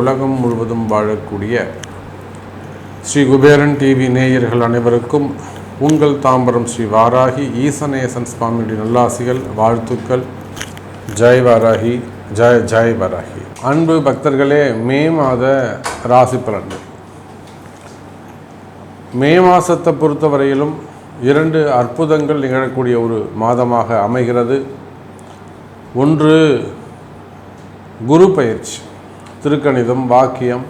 உலகம் முழுவதும் வாழக்கூடிய ஸ்ரீ குபேரன் டிவி நேயர்கள் அனைவருக்கும் உங்கள் தாம்பரம் ஸ்ரீ வாராகி ஈசநேசன் சுவாமியுடைய நல்லாசிகள் வாழ்த்துக்கள். ஜெய் வாராகி ஜெய ஜெய் வாராகி. அன்பு பக்தர்களே மே மாத ராசி பலன்கள். மே மாதத்தை பொறுத்தவரையிலும் இரண்டு அற்புதங்கள் நிகழக்கூடிய ஒரு மாதமாக அமைகிறது. ஒன்று குரு பயிற்சி திருக்கணிதம் வாக்கியம்.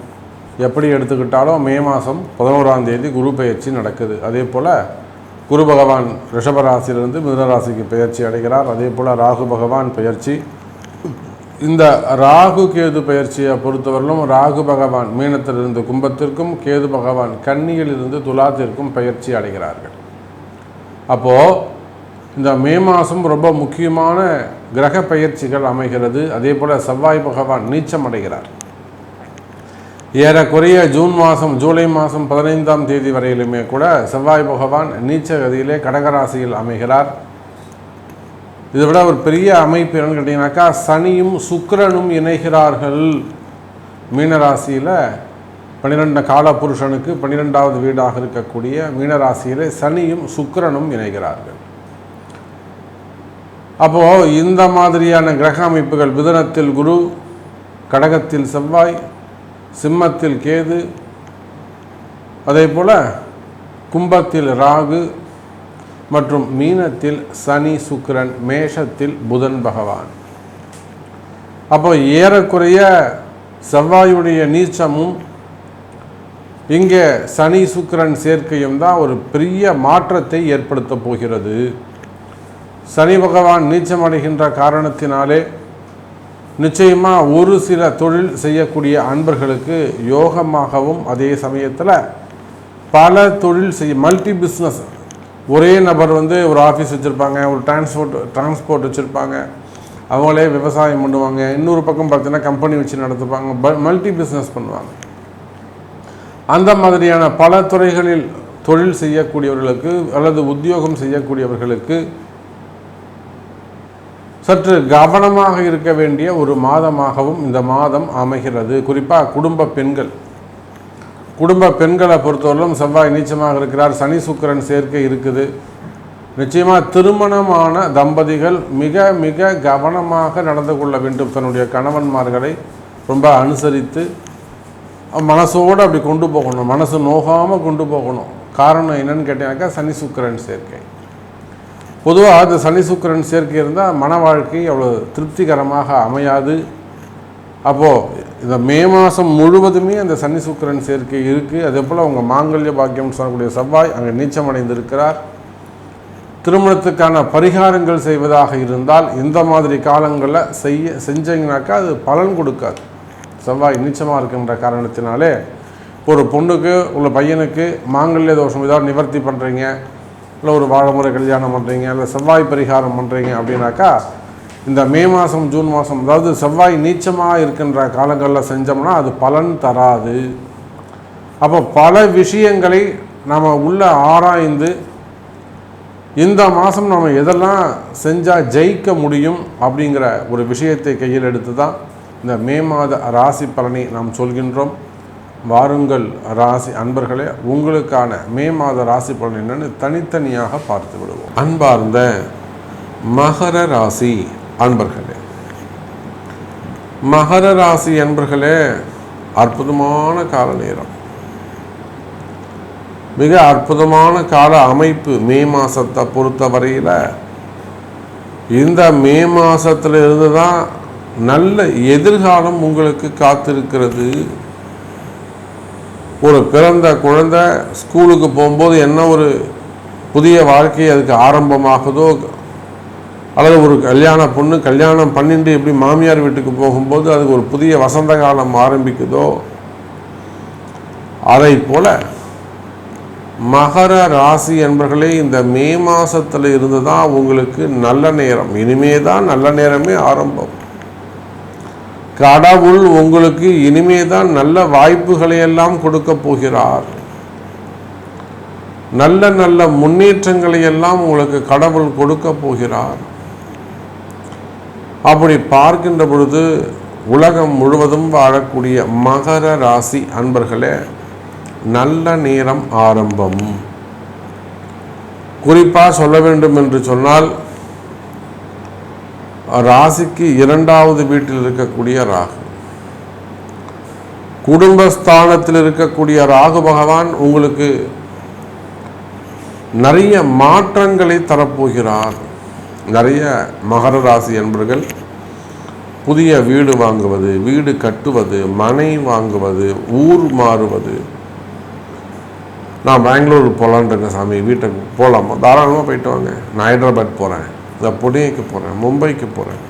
எப்படி எடுத்துக்கிட்டாலும் மே மாதம் பதினோராம் தேதி குரு பயிற்சி நடக்குது. அதே போல் குரு பகவான் ரிஷபராசியிலிருந்து மிதனராசிக்கு பயிற்சி அடைகிறார். அதே போல் ராகு பகவான் பயிற்சி. இந்த ராகு கேது பயிற்சியை பொறுத்தவரையிலும் ராகு பகவான் மீனத்திலிருந்து கும்பத்திற்கும் கேது பகவான் கன்னியிலிருந்து துலாத்திற்கும் பயிற்சி அடைகிறார்கள். அப்போது இந்த மே மாதம் ரொம்ப முக்கியமான கிரக பயிற்சிகள் அமைகிறது. அதே போல் செவ்வாய் பகவான் நீச்சம் அடைகிறார். ஏறக்குறைய ஜூன் மாதம் ஜூலை மாதம் பதினைந்தாம் தேதி வரையிலுமே கூட செவ்வாய் பகவான் நீச்ச கதியிலே கடகராசியில் அமைகிறார். இதை விட ஒரு பெரிய அமைப்பு என்னன்னு கேட்டிங்கனாக்கா சனியும் சுக்கரனும் இணைகிறார்கள் மீனராசியில். பன்னிரெண்டு காலபுருஷனுக்கு பன்னிரெண்டாவது வீடாக இருக்கக்கூடிய மீனராசியிலே சனியும் சுக்கிரனும் இணைகிறார்கள். அப்போது இந்த மாதிரியான கிரக அமைப்புகள் மிதுனத்தில் குரு கடகத்தில் செவ்வாய் சிம்மத்தில் கேது அதே போல் கும்பத்தில் ராகு மற்றும் மீனத்தில் சனி சுக்கிரன் மேஷத்தில் புதன் பகவான். அப்போ ஏறக்குறைய செவ்வாயுடைய நீச்சமும் இங்கே சனி சுக்கிரன் சேர்க்கையும் தான் ஒரு பெரிய மாற்றத்தை ஏற்படுத்த போகிறது. சனி பகவான் நீச்சமடைகின்ற காரணத்தினாலே நிச்சயமாக ஒரு சில தொழில் செய்யக்கூடிய அன்பர்களுக்கு யோகமாகவும் அதே சமயத்தில் பல தொழில் செய்ய மல்டி பிஸ்னஸ் ஒரே நபர் வந்து ஒரு ஆஃபீஸ் வச்சுருப்பாங்க ஒரு டிரான்ஸ்போர்ட் டிரான்ஸ்போர்ட் வச்சுருப்பாங்க. அவங்களே விவசாயம் பண்ணுவாங்க. இன்னொரு பக்கம் பார்த்தீங்கன்னா கம்பெனி வச்சு நடத்துப்பாங்க. மல்டி பிஸ்னஸ் பண்ணுவாங்க. அந்த மாதிரியான பல துறைகளில் தொழில் செய்யக்கூடியவர்களுக்கு அல்லது உத்தியோகம் செய்யக்கூடியவர்களுக்கு சற்று கவனமாக இருக்க வேண்டிய ஒரு மாதமாகவும் இந்த மாதம் அமைகிறது. குறிப்பாக குடும்ப பெண்கள். குடும்ப பெண்களை பொறுத்தவரையிலும் செவ்வாய் நீச்சமாக இருக்கிறார் சனி சுக்கிரன் சேர்க்கை இருக்குது. நிச்சயமாக திருமணமான தம்பதிகள் மிக மிக கவனமாக நடந்து கொள்ள வேண்டும். தன்னுடைய கணவன்மார்களை ரொம்ப அனுசரித்து மனசோடு அப்படி கொண்டு போகணும். மனசு நோகாமல் கொண்டு போகணும். காரணம் என்னன்னு கேட்டீங்கன்னாக்கா சனி சுக்கரன் சேர்க்கை. பொதுவாக அந்த சனி சுக்கிரன் சேர்க்கை இருந்தால் மன வாழ்க்கை அவ்வளோ திருப்திகரமாக அமையாது. அப்போது இந்த மே மாதம் முழுவதுமே அந்த சனி சுக்கிரன் சேர்க்கை இருக்குது அதே போல் அவங்க மாங்கல்ய பாக்கியம் சொல்லக்கூடிய செவ்வாய் அங்கே நீச்சமடைந்திருக்கிறார் திருமணத்துக்கான பரிகாரங்கள் செய்வதாக இருந்தால் இந்த மாதிரி காலங்களில் செய்ய செஞ்சீங்கனாக்கா அது பலன் கொடுக்காது. செவ்வாய் நீச்சமாக இருக்கின்ற காரணத்தினாலே ஒரு பொண்ணுக்கு உள்ள பையனுக்கு மாங்கல்ய தோஷம் ஏதாவது நிவர்த்தி பண்ணுறீங்க இல்லை ஒரு வாழைமுறை கல்யாணம் பண்ணுறீங்க இல்லை செவ்வாய் பரிகாரம் பண்ணுறீங்க அப்படின்னாக்கா இந்த மே மாதம் ஜூன் மாதம் அதாவது செவ்வாய் நீச்சமாக இருக்கின்ற காலங்களில் செஞ்சோம்னா அது பலன் தராது. அப்போ பல விஷயங்களை நாம் உள்ள ஆராய்ந்து இந்த மாதம் நம்ம எதெல்லாம் செஞ்சால் ஜெயிக்க முடியும் அப்படிங்கிற ஒரு விஷயத்தை கையில் எடுத்து தான் இந்த மே மாத ராசி பலனை நாம் சொல்கின்றோம். வாருங்கள் ராசி அன்பர்களே உங்களுக்கான மே மாத ராசி பலன் என்னன்னு தனித்தனியாக பார்த்து விடுவோம். அன்பார்ந்த மகர ராசி அன்பர்களே மகர ராசி அன்பர்களே அற்புதமான கால நேரம். மிக அற்புதமான கால அமைப்பு மே மாதத்தை பொறுத்த வரையில் இந்த மே மாதத்துல இருந்து தான் நல்ல எதிர்காலம் உங்களுக்கு காத்திருக்கிறது. ஒரு பிறந்த குழந்தை ஸ்கூலுக்கு போகும்போது என்ன ஒரு புதிய வாழ்க்கை அதுக்கு ஆரம்பமாகுதோ அல்லது ஒரு கல்யாண பொண்ணு கல்யாணம் பண்ணிட்டு எப்படி மாமியார் வீட்டுக்கு போகும்போது அதுக்கு ஒரு புதிய வசந்த காலம் ஆரம்பிக்குதோ அதை போல மகர ராசி என்பர்களே இந்த மே மாதத்தில் இருந்து தான் உங்களுக்கு நல்ல நேரம். இனிமே தான் நல்ல நேரமே ஆரம்பம். கடவுள் உங்களுக்கு இனிமே தான் நல்ல வாய்ப்புகளை எல்லாம் கொடுக்க போகிறார். நல்ல நல்ல முன்னேற்றங்களை எல்லாம் உங்களுக்கு கடவுள் கொடுக்க போகிறார். அப்படி பார்க்கின்ற பொழுது உலகம் முழுவதும் வாழக்கூடிய மகர ராசி அன்பர்களே நல்ல நேரம் ஆரம்பம். குறிப்பாக சொல்ல வேண்டும் என்று சொன்னால் ராசிக்கு இரண்டாவது வீட்டில் இருக்கக்கூடிய ராகு. குடும்பஸ்தானத்தில் இருக்கக்கூடிய ராகு பகவான் உங்களுக்கு நிறைய மாற்றங்களை தரப்போகிறார். நிறைய மகர ராசி என்பர்கள் புதிய வீடு வாங்குவது வீடு கட்டுவது மனை வாங்குவது ஊர் மாறுவது. நான் பெங்களூர் போகலான்ட்டு சாமி வீட்டுக்கு போகலாமா. தாராளமாக போயிட்டு வாங்க. நான் ஹைதராபாத் போகிறேன் நான் புனேக்கு போகிறேன் மும்பைக்கு போகிறேன்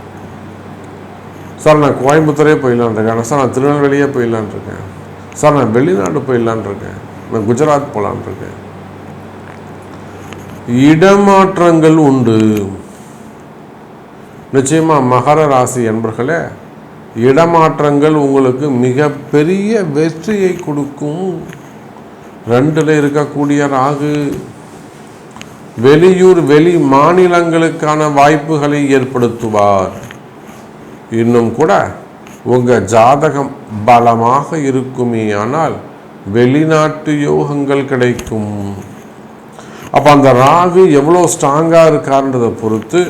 சார் நான் கோயம்புத்தூரே போயிடலான் இருக்கேன். சார் நான் திருநெல்வேலியே போயிடலான் இருக்கேன். சார் நான் வெளிநாடு போயிடலான் இருக்கேன். நான் குஜராத் போகலான் இருக்கேன். இடமாற்றங்கள் உண்டு. நிச்சயமா மகர ராசி என்பர்களே இடமாற்றங்கள் உங்களுக்கு மிக பெரிய வெற்றியை கொடுக்கும். ரெண்டில் இருக்கக்கூடிய ராகு வெளியூர் வெளி மாநிலங்களுக்கான வாய்ப்புகளை ஏற்படுத்துவார். இன்னும் கூட உங்கள் ஜாதகம் பலமாக இருக்குமே ஆனால் வெளிநாட்டு யோகங்கள் கிடைக்கும். அப்போ அந்த ராகு எவ்வளோ ஸ்ட்ராங்காக இருக்காருன்றதை பொறுத்து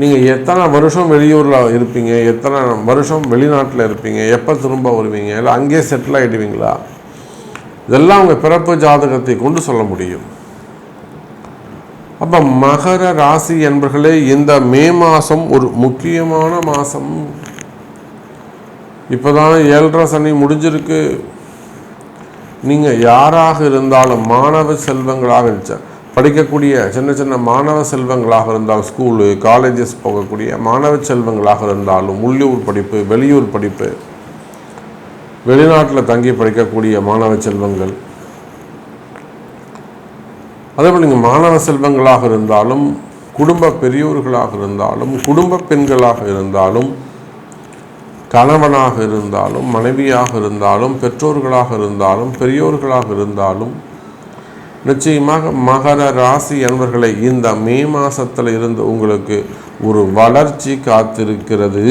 நீங்கள் எத்தனை வருஷம் வெளியூரில் இருப்பீங்க எத்தனை வருஷம் வெளிநாட்டில் இருப்பீங்க எப்போ திரும்ப வருவீங்க இல்லை அங்கேயே செட்டில் ஆகிடுவீங்களா இதெல்லாம் உங்கள் பிறப்பு ஜாதகத்தை கொண்டு சொல்ல முடியும். அப்போ மகர ராசி என்பர்களே இந்த மே மாதம் ஒரு முக்கியமான மாதம் இப்போதான் ஏழரை சனி முடிஞ்சிருக்கு. நீங்கள் யாராக இருந்தாலும் மாணவ செல்வங்களாக இருந்துச்சு? படிக்கக்கூடிய சின்ன சின்ன மாணவ செல்வங்களாக இருந்தாலும் ஸ்கூலு காலேஜஸ் போகக்கூடிய மாணவ செல்வங்களாக இருந்தாலும் உள்ளூர் படிப்பு வெளியூர் படிப்பு வெளிநாட்டில் தங்கி படிக்கக்கூடிய மாணவ செல்வங்கள் அதேபோல் நீங்கள் மாணவ செல்வங்களாக இருந்தாலும் குடும்ப பெரியோர்களாக இருந்தாலும் குடும்ப பெண்களாக இருந்தாலும் கணவனாக இருந்தாலும் மனைவியாக இருந்தாலும் பெற்றோர்களாக இருந்தாலும் பெரியோர்களாக இருந்தாலும் நிச்சயமாக மகர ராசி என்பர்களை இந்த மே மாதத்தில் இருந்து உங்களுக்கு ஒரு வளர்ச்சி காத்திருக்கிறது.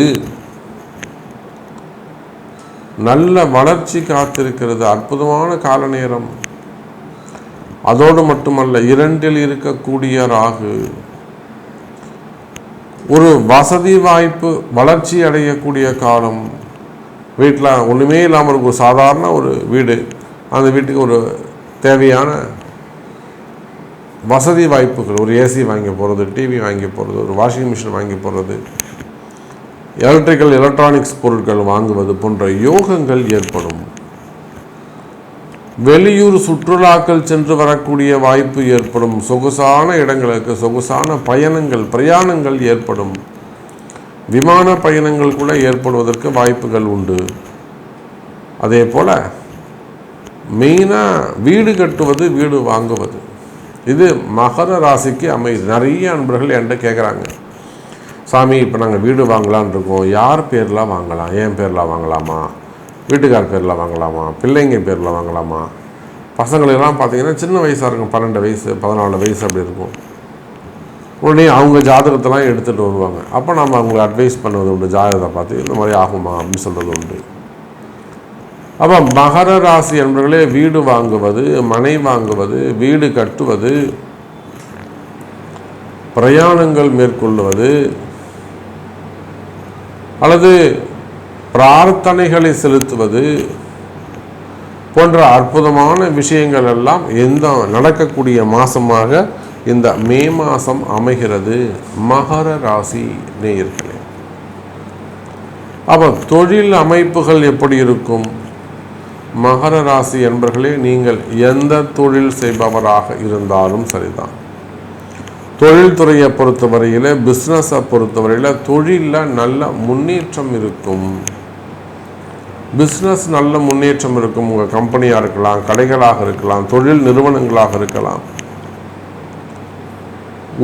நல்ல வளர்ச்சி காத்திருக்கிறது. அற்புதமான கால நேரம் அதோடு மட்டுமல்ல இரண்டில் இருக்கக்கூடிய ராகு ஒரு வசதி வாய்ப்பு வளர்ச்சி அடையக்கூடிய காலம். வீட்டில் ஒன்றுமே இல்லாமல் இருக்கும் ஒரு சாதாரண ஒரு வீடு அந்த வீட்டுக்கு ஒரு தேவையான வசதி வாய்ப்புகள் ஒரு ஏசி வாங்கி போகிறது டிவி வாங்கி போகிறது ஒரு வாஷிங் மிஷின் வாங்கி போகிறது எலக்ட்ரிக்கல் எலக்ட்ரானிக்ஸ் பொருட்கள் வாங்குவது போன்ற யோகங்கள் ஏற்படும். வெளியூர் சுற்றுலாக்கள் சென்று வரக்கூடிய வாய்ப்பு ஏற்படும். சொகுசான இடங்களுக்கு சொகுசான பயணங்கள் பிரயாணங்கள் ஏற்படும். விமான பயணங்கள் கூட ஏற்படுவதற்கு வாய்ப்புகள் உண்டு. அதே போல் மெயினாக வீடு கட்டுவது வீடு வாங்குவது. இது மகர ராசிக்கு அமைது நிறைய அன்பர்கள் என்கிட்ட கேட்குறாங்க சாமி இப்போ நாங்கள் வீடு வாங்கலான் இருக்கோம். யார் பேர்லாம் வாங்கலாம்? என் பேர்லாம் வாங்கலாமா? வீட்டுக்கார் பேரில் வாங்கலாமா? பிள்ளைங்க பேரில் வாங்கலாமா? பசங்களெல்லாம் பார்த்தீங்கன்னா சின்ன வயசாக இருக்கும். பன்னெண்டு வயசு பதினாலு வயசு அப்படி இருக்கும். உடனே அவங்க ஜாதகத்தெல்லாம் எடுத்துகிட்டு வருவாங்க. அப்போ நம்ம அவங்களுக்கு அட்வைஸ் பண்ணுவது உண்டு. ஜாதகத்தை பார்த்து இந்த மாதிரி ஆகுமா அப்படின்னு சொல்கிறது உண்டு. அப்போ மகர ராசி என்பவர்களே வீடு வாங்குவது மனை வாங்குவது வீடு கட்டுவது பிரயாணங்கள் மேற்கொள்வது அல்லது பிரார்த்தனைகளை செலுத்துவது போன்ற அற்புதமான விஷயங்கள் எல்லாம் எந்த நடக்கக்கூடிய மாதமாக இந்த மே மாதம் அமைகிறது? மகர ராசி நேயர்களே. அப்போ தொழில் அமைப்புகள் எப்படி இருக்கும்? மகர ராசி என்பர்களே நீங்கள் எந்த தொழில் செய்பவராக இருந்தாலும் சரிதான். தொழில்துறையை பொறுத்தவரையில் பிஸ்னஸை பொறுத்தவரையில் தொழிலில் நல்ல முன்னேற்றம் இருக்கும். பிஸ்னஸ் நல்ல முன்னேற்றம் இருக்கும். உங்கள் கம்பெனியாக இருக்கலாம் கடைகளாக இருக்கலாம் தொழில் நிறுவனங்களாக இருக்கலாம்.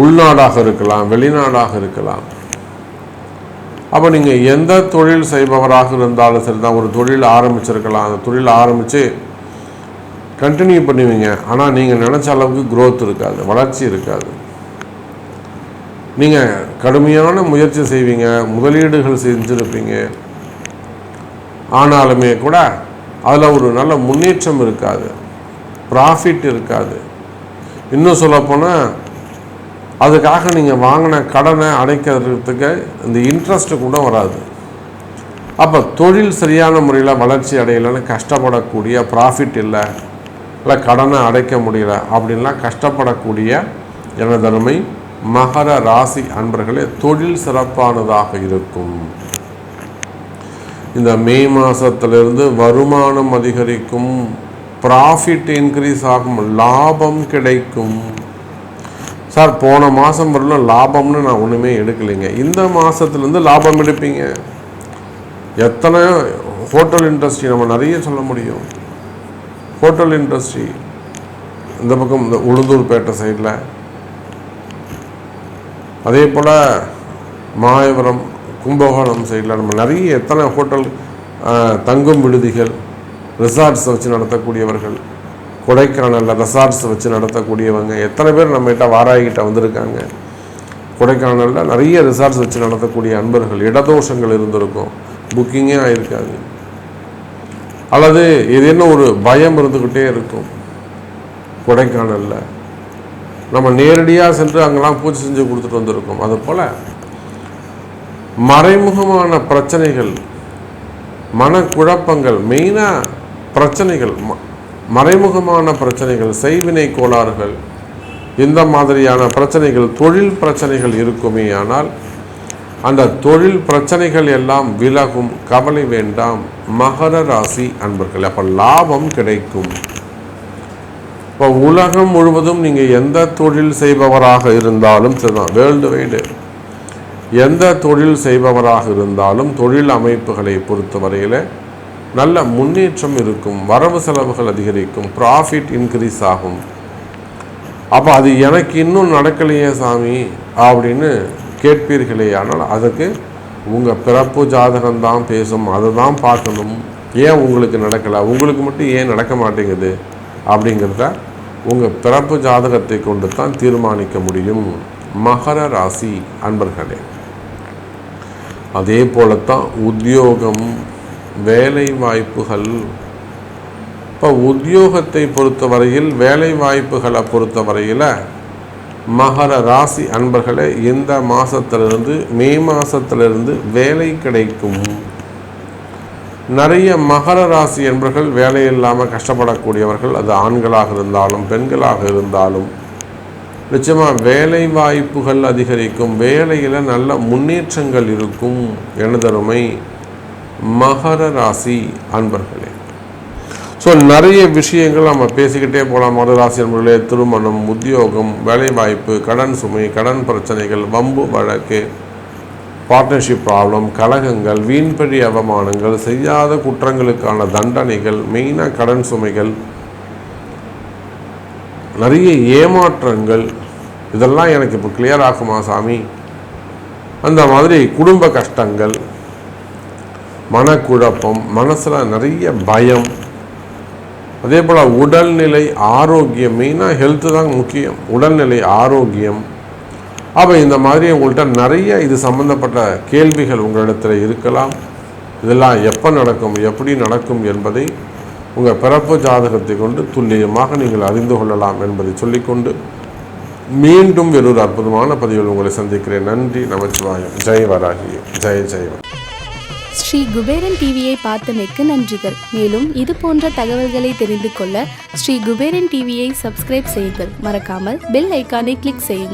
உள்நாடாக இருக்கலாம் வெளிநாடாக இருக்கலாம். அப்போ நீங்கள் எந்த தொழில் செய்பவராக இருந்தாலும் சரி தான் ஒரு தொழில் ஆரம்பிச்சிருக்கலாம். அந்த தொழில் ஆரம்பித்து கண்டினியூ பண்ணுவீங்க. ஆனால் நீங்கள் நினச்ச அளவுக்கு க்ரோத் இருக்காது வளர்ச்சி இருக்காது. நீங்கள் கடுமையான முயற்சி செய்வீங்க முதலீடுகள் செஞ்சுருப்பீங்க. ஆனாலுமே கூட அதில் ஒரு நல்ல முன்னேற்றம் இருக்காது. ப்ராஃபிட் இருக்காது. இன்னும் சொல்லப்போனால் அதுக்காக நீங்கள் வாங்கின கடனை அடைக்கிறதுக்கு இந்த இன்ட்ரெஸ்ட்டு கூட வராது. அப்போ தொழில் சரியான முறையில் வளர்ச்சி அடையலைன்னு கஷ்டப்படக்கூடிய ப்ராஃபிட் இல்லை இல்லை கடனை அடைக்க முடியல அப்படின்லாம் கஷ்டப்படக்கூடிய எனதருமை மகர ராசி அன்பர்களே தொழில் சிறப்பானதாக இருக்கும். இந்த மே மாதத்துலேருந்து வருமானம் அதிகரிக்கும் ப்ராஃபிட் இன்க்ரீஸ் ஆகும் லாபம் கிடைக்கும். சார் போன மாதம் வரலும் லாபம்னு நான் ஒன்றுமே எடுக்கலைங்க. இந்த மாதத்துலேருந்து லாபம் எடுப்பீங்க. எத்தனை ஹோட்டல் இண்டஸ்ட்ரி நம்ம நிறைய சொல்ல முடியும். ஹோட்டல் இண்டஸ்ட்ரி இந்த பக்கம் இந்த உளுந்தூர்பேட்டை சைடில் அதே போல் மாயவரம் கும்பகோணம் சைடில் நம்ம நிறைய எத்தனை ஹோட்டல் தங்கும் விடுதிகள் ரிசார்ட்ஸ் வச்சு நடத்தக்கூடியவர்கள் கொடைக்கானலில் ரெசார்ட்ஸ் வச்சு நடத்தக்கூடியவங்க எத்தனை பேர் நம்மகிட்ட வாராய்கிட்ட வந்திருக்காங்க. கொடைக்கானலில் நிறைய ரிசார்ட்ஸ் வச்சு நடத்தக்கூடிய அன்பர்கள் இடதோஷங்கள் இருந்திருக்கும். புக்கிங்கே ஆயிருக்காது. அல்லது ஏதேனும் ஒரு பயம் இருந்துக்கிட்டே இருக்கும். கொடைக்கானலில். நம்ம நேரடியாக சென்று அங்கெல்லாம் பூஜை செஞ்சு கொடுத்துட்டு வந்திருக்கோம். அது போல் மறைமுகமான பிரச்சனைகள் மனக்குழப்பங்கள் மெயினாக பிரச்சனைகள் ம- மறைமுகமான பிரச்சனைகள் செய்வினை கோளாறுகள் இந்த மாதிரியான பிரச்சனைகள் தொழில் பிரச்சனைகள் இருக்குமே ஆனால் அந்த தொழில் பிரச்சனைகள் எல்லாம் விலகும் கவலை வேண்டாம். மகர ராசி அன்பர்கள் அப்போ லாபம் கிடைக்கும். இப்போ உலகம் முழுவதும் நீங்கள் எந்த தொழில் செய்பவராக இருந்தாலும் சரிதான் வேர்ல்டு வைடு. எந்த தொழில் செய்பவராக இருந்தாலும் தொழில் அமைப்புகளை பொறுத்தவரையில் நல்ல முன்னேற்றம் இருக்கும் வரவு செலவுகள் அதிகரிக்கும் ப்ராஃபிட் இன்க்ரீஸ் ஆகும். அப்போ அது எனக்கு இன்னும் நடக்கலையே சாமி அப்படின்னு கேட்பீர்களே ஆனால் அதுக்கு உங்கள் பிறப்பு ஜாதகம் தான் பேசும் அதை தான் பார்க்கணும். ஏன் உங்களுக்கு நடக்கலை உங்களுக்கு மட்டும் ஏன் நடக்க மாட்டேங்குது அப்படிங்கிறத உங்கள் பிறப்பு ஜாதகத்தை கொண்டு தான் தீர்மானிக்க முடியும். மகர ராசி அன்பர்களே. அதே போலத்தான் உத்தியோகம் வேலை வாய்ப்புகள் இப்போ உத்தியோகத்தை பொறுத்தவரையில் வேலை வாய்ப்புகளை பொறுத்தவரையில் மகர ராசி அன்பர்களே இந்த மாதத்திலிருந்து மே மாதத்திலிருந்து வேலை கிடைக்கும். நிறைய மகர ராசி என்பர்கள் வேலை இல்லாமல் கஷ்டப்படக்கூடியவர்கள் அது ஆண்களாக இருந்தாலும் பெண்களாக இருந்தாலும் நிச்சயமாக வேலை வாய்ப்புகள் அதிகரிக்கும். வேலையில் நல்ல முன்னேற்றங்கள் இருக்கும் எனதருமை மகர ராசி அன்பர்களே. ஸோ நிறைய விஷயங்கள் நம்ம பேசிக்கிட்டே போகலாம் மகர ராசி அன்பர்களே திருமணம் உத்தியோகம் வேலைவாய்ப்பு கடன் சுமை கடன் பிரச்சனைகள் வம்பு வழக்கு பார்ட்னர்ஷிப் ப்ராப்ளம் கழகங்கள் வீண்பழி அவமானங்கள் செய்யாத குற்றங்களுக்கான தண்டனைகள் மெயினாக கடன் சுமைகள் நிறைய ஏமாற்றங்கள் இதெல்லாம் எனக்கு இப்போ கிளியர் ஆகுமா சாமி? அந்த மாதிரி குடும்ப கஷ்டங்கள் மனக்குழப்பம் மனசில் நிறைய பயம். அதே போல் உடல்நிலை ஆரோக்கியம் மெயினாக ஹெல்த்து தான் முக்கியம். உடல்நிலை ஆரோக்கியம். அப்போ இந்த மாதிரி உங்கள்கிட்ட நிறைய இது சம்மந்தப்பட்ட கேள்விகள் உங்களிடத்தில் இருக்கலாம். இதெல்லாம் எப்போ நடக்கும் எப்படி நடக்கும் என்பதை உங்கள் பிறப்பு ஜாதகத்தை கொண்டு துல்லியமாக நீங்கள் அறிந்து கொள்ளலாம் என்பதை சொல்லிக்கொண்டு மீண்டும் வேறொரு அற்புதமான பதிவில் உங்களை சந்திக்கிறேன். நன்றி நமச்சிவாயம். ஜெய் வராகி. ஜெய் ஜெய் ஸ்ரீ குபேரன் டிவியை பார்த்தமைக்கு நன்றிகள். மேலும் இது போன்ற தகவல்களை தெரிந்து கொள்ள ஸ்ரீ குபேரன் டிவியை சப்ஸ்கிரைப் செய்யுங்கள். மறக்காமல் பெல் ஐக்கானை கிளிக் செய்யுங்கள்.